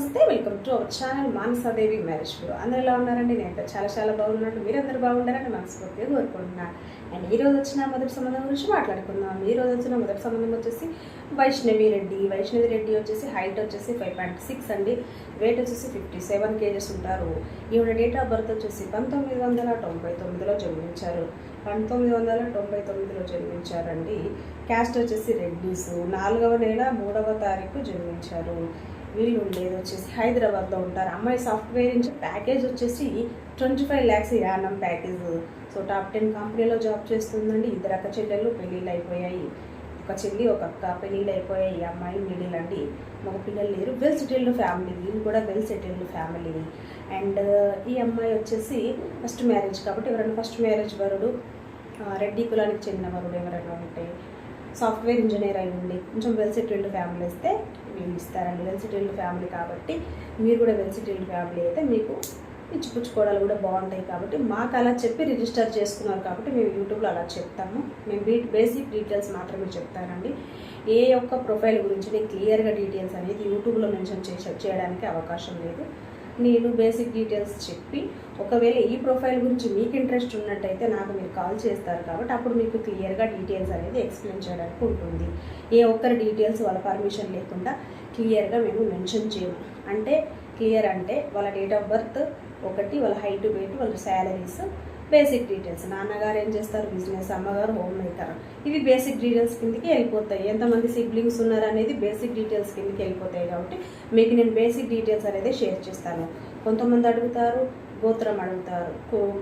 నమస్తే welcome to our channel Manasadevi marriage bureau అందరూ ఎలా ఉన్నారండి? నేను చాలా చాలా బాగున్నట్టు మీరందరూ బాగుండాలని మనస్ఫూర్తిగా కోరుకుంటున్నాను. అండ్ ఈ రోజు వచ్చిన మొదటి సంబంధం గురించి మాట్లాడుకుందాం. ఈ రోజు వచ్చిన మొదటి సంబంధం వచ్చేసి వైష్ణవి రెడ్డి. వైష్ణవి రెడ్డి వచ్చేసి హైట్ వచ్చేసి ఫైవ్ పాయింట్ సిక్స్ అండి. వెయిట్ వచ్చేసి ఫిఫ్టీ సెవెన్ కేజెస్ ఉంటారు. ఈవిడ డేట్ ఆఫ్ బర్త్ వచ్చేసి పంతొమ్మిది వందల తొంభై తొమ్మిదిలో జన్మించారు. పంతొమ్మిది వందల తొంభై తొమ్మిదిలో జన్మించారండి. క్యాస్ట్ వచ్చేసి రెడ్డీస్ నాలుగవ నెల మూడవ తారీఖు జన్మించారు. వీళ్ళు ఉండేది వచ్చేసి హైదరాబాద్లో ఉంటారు. అమ్మాయి సాఫ్ట్వేర్ నుంచి ప్యాకేజ్ వచ్చేసి twenty five lakhs annum package. So top ten కంపెనీలో జాబ్ చేస్తుందండి. ఇద్దరు అక్క చెల్లెళ్ళు పెళ్ళిళ్ళు అయిపోయాయి ఒక చెల్లి ఒక అక్క పెళ్ళిళ్ళు అయిపోయాయి ఈ అమ్మాయి మిడిల్ అండి. మగ పిల్లలు లేరు. Well settled family. వీళ్ళు కూడా వెల్ సెటిల్డ్ ఫ్యామిలీ. అండ్ ఈ అమ్మాయి వచ్చేసి ఫస్ట్ మ్యారేజ్ కాబట్టి ఎవరైనా ఫస్ట్ మ్యారేజ్ వరుడు రెడ్డి కులానికి చెందిన వరుడు ఎవరైనా ఉంటే సాఫ్ట్వేర్ ఇంజనీర్ అయి ఉండి కొంచెం వెల్ సెటిల్డ్ ఫ్యామిలీ ఇస్తే వీళ్ళు ఇస్తారండి. వెల్ సెటిల్డ్ ఫ్యామిలీ కాబట్టి మీరు కూడా వెల్ సెటిల్డ్ ఫ్యామిలీ అయితే మీకు ఇచ్చిపుచ్చుకోవడాలు కూడా బాగుంటాయి కాబట్టి మాకు అలా చెప్పి రిజిస్టర్ చేసుకున్నారు కాబట్టి మేము యూట్యూబ్లో అలా చెప్తాము. మేము బీ బేసిక్ డీటెయిల్స్ మాత్రమే చెప్తానండి. ఏ ఒక్క ప్రొఫైల్ గురించి నేను క్లియర్గా డీటెయిల్స్ అనేది యూట్యూబ్లో మెన్షన్ చేసే చేయడానికి అవకాశం లేదు. నేను బేసిక్ డీటెయిల్స్ చెప్పి ఒకవేళ ఈ ప్రొఫైల్ గురించి మీకు ఇంట్రెస్ట్ ఉన్నట్టయితే నాకు మీరు కాల్ చేస్తారు కాబట్టి అప్పుడు మీకు క్లియర్గా డీటెయిల్స్ అనేది ఎక్స్ప్లెయిన్ చేయడానికి ఉంటుంది. ఏ ఒక్కరి డీటెయిల్స్ వాళ్ళ పర్మిషన్ లేకుండా క్లియర్గా మేము మెన్షన్ చేయము. అంటే క్లియర్ అంటే వాళ్ళ డేట్ ఆఫ్ బర్త్ ఒకటి వాళ్ళ హైట్ వెయిట్ వాళ్ళ శాలరీస్ బేసిక్ డీటెయిల్స్. నాన్నగారు ఏం చేస్తారు? బిజినెస్ అమ్మగారు హోమ్ మేకర్. ఇవి బేసిక్ డీటెయిల్స్ కిందకి వెళ్ళిపోతాయి. ఎంతమంది సిబ్లింగ్స్ ఉన్నారు అనేది బేసిక్ డీటెయిల్స్ కిందకి వెళ్ళిపోతాయి కాబట్టి మీకు నేను బేసిక్ డీటెయిల్స్ అనేది షేర్ చేస్తాను. కొంతమంది అడుగుతారు గోత్రం అడుగుతారు.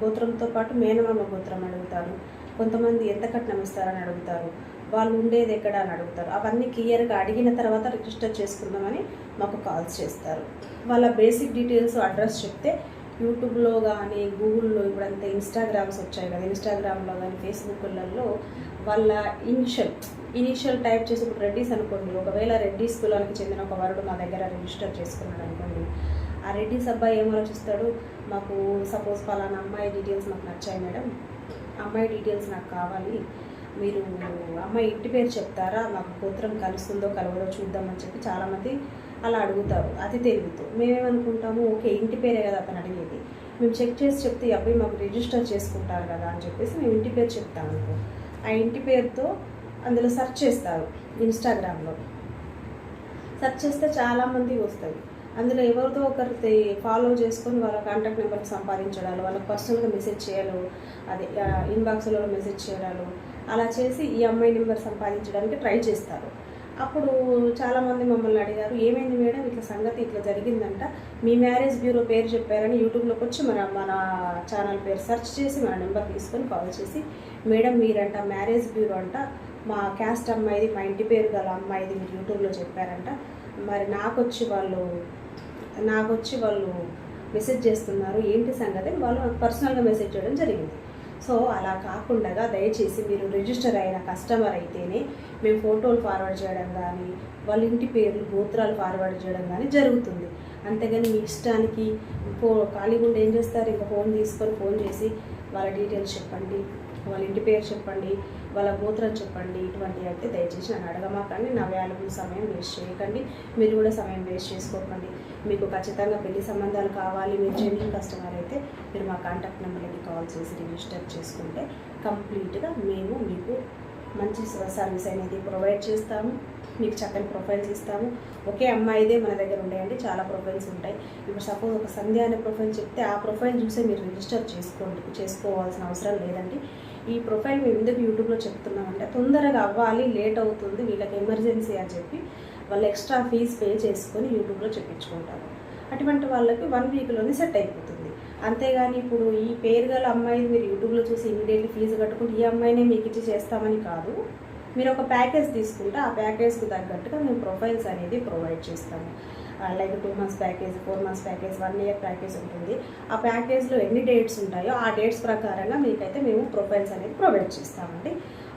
గోత్రంతో పాటు మేనమామ గోత్రం అడుగుతారు. కొంతమంది ఎంత కట్నం ఇస్తారని అడుగుతారు. వాళ్ళు ఉండేది ఎక్కడ అని అడుగుతారు. అవన్నీ క్లియర్గా అడిగిన తర్వాత రిజిస్టర్ చేసుకుందామని మాకు కాల్స్ చేస్తారు. వాళ్ళ బేసిక్ డీటెయిల్స్ అడ్రస్ చెప్తే యూట్యూబ్లో కానీ గూగుల్లో ఇప్పుడంతా ఇన్స్టాగ్రామ్స్ వచ్చాయి కదా. ఇన్స్టాగ్రామ్లో కానీ ఫేస్బుక్లలో వాళ్ళ ఇనిషియల్ ఇనిషియల్ టైప్ చేసి ఇప్పుడు రెడ్డిస్ అనుకోండి. ఒకవేళ రెడ్డిస్ కులానికి చెందిన ఒక వరుడు మా దగ్గర రిజిస్టర్ చేసుకున్నాడు అనుకోండి. ఆ రెడ్డిస్ అబ్బాయి ఏం ఆలోచిస్తాడు? మాకు సపోజ్ ఫలానా అమ్మాయి డీటెయిల్స్ మాకు నచ్చాయి మేడం. అమ్మాయి డీటెయిల్స్ నాకు కావాలి. మీరు అమ్మాయి ఇంటి పేరు చెప్తారా? మాకు గోత్రం కలుస్తుందో కలవదో చూద్దామని చెప్పి చాలామంది అలా అడుగుతారు. అది తెలియదు మేమేమనుకుంటాము ఓకే ఇంటి పేరే కదా అతను అడిగేది. మేము చెక్ చేసి చెప్తే అబ్బాయి మాకు రిజిస్టర్ చేసుకుంటారు కదా అని చెప్పేసి మేము ఇంటి పేరు చెప్తాం అనుకో. ఆ ఇంటి పేరుతో అందులో సెర్చ్ చేస్తారు ఇన్స్టాగ్రామ్లో. సెర్చ్ చేస్తే చాలామంది వస్తాయి. అందులో ఎవరితో ఒకరి ఫాలో చేసుకొని వాళ్ళ కాంటాక్ట్ నెంబర్ సంపాదించడాలు వాళ్ళకి పర్సనల్గా మెసేజ్ చేయాలి అది ఇన్బాక్స్లో మెసేజ్ చేయడాలు అలా చేసి ఈ అమ్మాయి నెంబర్ సంపాదించడానికి ట్రై చేస్తారు. అప్పుడు చాలామంది మమ్మల్ని అడిగారు ఏమైంది మేడం? ఇట్లా సంగతి ఇట్లా జరిగిందంట. మీ మ్యారేజ్ బ్యూరో పేరు చెప్పారని యూట్యూబ్లోకి వచ్చి మన మన ఛానల్ పేరు సెర్చ్ చేసి మన నెంబర్ తీసుకొని కాల్ చేసి మేడం మీరంట మ్యారేజ్ బ్యూరో అంట. మా క్యాస్ట్ అమ్మాయిది మా ఇంటి పేరు గల అమ్మాయిది మీరు యూట్యూబ్లో చెప్పారంట. మరి నాకొచ్చి వాళ్ళు నాకొచ్చి వాళ్ళు మెసేజ్ చేస్తున్నారు. ఏంటి సంగతి? వాళ్ళు నాకు పర్సనల్గా మెసేజ్ చేయడం జరిగింది. సో అలా కాకుండా దయచేసి మీరు రిజిస్టర్ అయిన కస్టమర్ అయితేనే మేము ఫోటోలు ఫార్వర్డ్ చేయడం కానీ వాళ్ళ ఇంటి పేర్లు గోత్రాలు ఫార్వర్డ్ చేయడం కానీ జరుగుతుంది. అంతేగాని మీ ఇష్టానికి ఫో ఖాళీగా ఉండి ఏం చేస్తారు? ఇంకా ఫోన్ తీసుకొని ఫోన్ చేసి వాళ్ళ డీటెయిల్స్ చెప్పండి వాళ్ళ ఇంటి పేరు చెప్పండి వాళ్ళ గోత్రం చెప్పండి ఇటువంటివి అయితే దయచేసి నన్ను అడగమాకండి. నా వ్యాలబుల్ సమయం వేస్ట్ చేయకండి. మీరు కూడా సమయం వేస్ట్ చేసుకోకండి. మీకు ఖచ్చితంగా పెళ్ళి సంబంధాలు కావాలి మీరు జెన్యున్ కస్టమర్ అయితే మీరు మా కాంటాక్ట్ నెంబర్కి కాల్ చేసి రిజిస్టర్ చేసుకుంటే కంప్లీట్గా మేము మీకు మంచి సర్వీస్ అనేది ప్రొవైడ్ చేస్తాము. మీకు చక్కని ప్రొఫైల్స్ ఇస్తాము ఒకే అమ్మాయిదే మన దగ్గర ఉంటాయండి. చాలా ప్రొఫైల్స్ ఉంటాయి. ఇప్పుడు సపోజ్ ఒక సంధ్య అనే ప్రొఫైల్ చెప్తే ఆ ప్రొఫైల్ చూసే మీరు రిజిస్టర్ చేసుకోండి. చేసుకోవాల్సిన అవసరం లేదండి. ఈ ప్రొఫైల్ మేము ఎందుకు యూట్యూబ్లో చెప్తున్నామంటే తొందరగా అవ్వాలి లేట్ అవుతుంది వీళ్ళకి ఎమర్జెన్సీ అని చెప్పి వాళ్ళు ఎక్స్ట్రా ఫీజ్ పే చేసుకొని యూట్యూబ్లో చెప్పించుకుంటారు. అటువంటి వాళ్ళకి వన్ వీక్లోనే సెట్ అయిపోతుంది. అంతేగాని ఇప్పుడు ఈ పేరు గల అమ్మాయి మీరు యూట్యూబ్లో చూసి ఇమీడియట్లీ ఫీజు కట్టుకుంటే ఈ అమ్మాయినే మీకు ఇచ్చి చేస్తామని కాదు. మీరు ఒక ప్యాకేజ్ తీసుకుంటే ఆ ప్యాకేజ్కి తగ్గట్టుగా మేము ప్రొఫైల్స్ అనేది ప్రొవైడ్ చేస్తాము. Like two months package four months package one year package ఉంటుంది. ఆ ప్యాకేజ్లో ఎన్ని డేట్స్ ఉంటాయో ఆ డేట్స్ ప్రకారంగా మీకైతే మేము ప్రొఫైల్స్ అనేది ప్రొవైడ్ చేస్తామండి.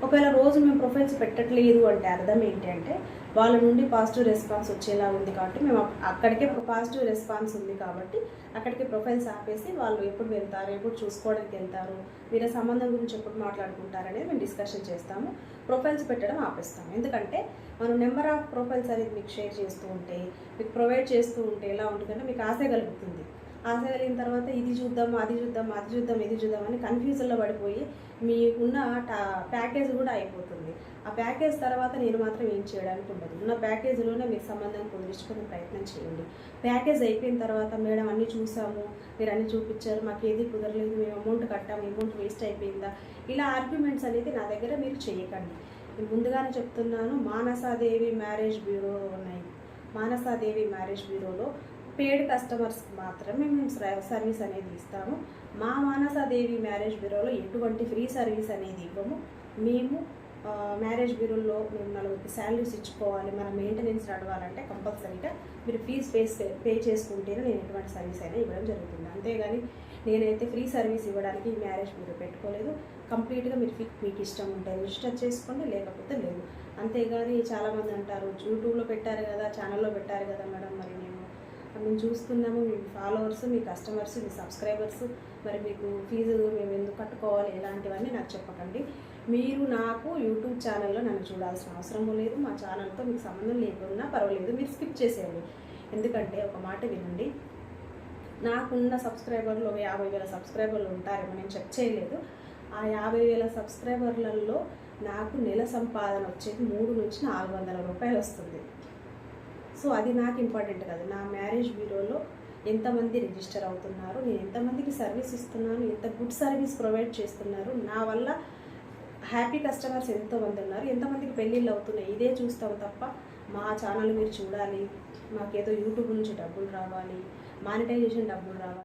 ఒకవేళ రోజు మేము ప్రొఫైల్స్ పెట్టట్లేదు అంటే అర్థం ఏంటంటే వాళ్ళ నుండి పాజిటివ్ రెస్పాన్స్ వచ్చేలా ఉంది కాబట్టి మేము అక్కడికే పాజిటివ్ రెస్పాన్స్ ఉంది కాబట్టి అక్కడికి ప్రొఫైల్స్ ఆపేసి వాళ్ళు ఎప్పుడు వెళ్తారు ఎప్పుడు చూసుకోవడానికి వెళ్తారు వీళ్ళ సంబంధం గురించి ఎప్పుడు మాట్లాడుకుంటారు అనేది మేము డిస్కషన్ చేస్తాము. ప్రొఫైల్స్ పెట్టడం ఆపేస్తాము. ఎందుకంటే మనం నెంబర్ ఆఫ్ ప్రొఫైల్స్ అనేది మీకు షేర్ చేస్తూ ఉంటే మీకు ప్రొవైడ్ చేస్తూ ఉంటే ఎలా ఉంటుందంటే మీకు ఆశ కలుగుతుంది. ఆశ కలిగిన తర్వాత ఇది చూద్దాం అది చూద్దాం అది చూద్దాం ఇది చూద్దాం అని కన్ఫ్యూజన్లో పడిపోయి మీకున్న టా ప్యాకేజ్ కూడా అయిపోతుంది. ఆ ప్యాకేజ్ తర్వాత నేను మాత్రం ఏం చేయడానికి ఉండదు. ఉన్న ప్యాకేజ్లోనే మీరు సంబంధం కుదిరించుకునే ప్రయత్నం చేయండి. ప్యాకేజ్ అయిపోయిన తర్వాత మేడం అన్నీ చూసాము మీరు అన్నీ చూపించారు మాకు ఏది కుదరలేదు మేము అమౌంట్ కట్టాము అమౌంట్ వేస్ట్ అయిపోయిందా? ఇలా ఆర్గ్యుమెంట్స్ అనేది నా దగ్గర మీరు చేయకండి. నేను ముందుగానే చెప్తున్నాను మానసాదేవి మ్యారేజ్ బ్యూరో ఉన్నాయి. మానసాదేవి మ్యారేజ్ బ్యూరోలో పేడ్ కస్టమర్స్కి మాత్రమే మేము సర్వీస్ అనేది ఇస్తాము. మా మానసాదేవి మ్యారేజ్ బ్యూరోలో ఎటువంటి ఫ్రీ సర్వీస్ అనేది ఇవ్వము. మేము మ్యారేజ్ బ్యూరోలో మేము నలుగురికి శాలరీస్ ఇచ్చుకోవాలి మన మెయింటెనెన్స్ నడవాలంటే కంపల్సరీగా మీరు ఫీజ్ పే పే చేసుకుంటేనే నేను ఎటువంటి సర్వీస్ అయినా ఇవ్వడం జరుగుతుంది. అంతేగాని నేనైతే ఫ్రీ సర్వీస్ ఇవ్వడానికి ఈ మ్యారేజ్ బ్యూరో పెట్టుకోలేదు. కంప్లీట్గా మీరు ఫి- మీకు ఇష్టం ఉంటే రిజిస్టర్ చేసుకోండి లేకపోతే లేదు. అంతేగాని చాలామంది అంటారు యూట్యూబ్లో పెట్టారు కదా ఛానల్లో పెట్టారు కదా మేడం మరి మేము మేము చూస్తున్నాము మీ ఫాలోవర్స్ మీ కస్టమర్స్ మీ సబ్స్క్రైబర్స్ మరి మీకు ఫీజు మేము ఎందుకు కట్టుకోవాలి ఇలాంటివన్నీ నాకు చెప్పకండి. మీరు నాకు యూట్యూబ్ ఛానల్లో నన్ను చూడాల్సిన అవసరం లేదు. మా ఛానల్తో మీకు సంబంధం లేకున్నా పర్వాలేదు మీరు స్కిప్ చేసేయండి. ఎందుకంటే ఒక మాట వినండి. నాకున్న సబ్స్క్రైబర్లు ఒక యాభై వేల సబ్స్క్రైబర్లు ఉంటారేమో నేను చెక్ చేయలేదు. ఆ యాభై వేల సబ్స్క్రైబర్లలో నాకు నెల సంపాదన వచ్చేది మూడు నుంచి నాలుగు వందల రూపాయలు వస్తుంది. సో అది నాకు ఇంపార్టెంట్ కాదు. నా మ్యారేజ్ బ్యూరోలో ఎంతమంది రిజిస్టర్ అవుతున్నారు నేను ఎంతమందికి సర్వీస్ ఇస్తున్నాను ఎంత గుడ్ సర్వీస్ ప్రొవైడ్ చేస్తున్నారు నా వల్ల హ్యాపీ కస్టమర్స్ ఎంతోమంది ఉన్నారు ఎంతమందికి పెళ్ళిళ్ళు అవుతున్నాయి ఇదే చూస్తాం తప్ప మా ఛానల్ మీరు చూడాలి మాకేదో యూట్యూబ్ నుంచి డబ్బులు రావాలి మానిటైజేషన్ డబ్బులు రావాలి.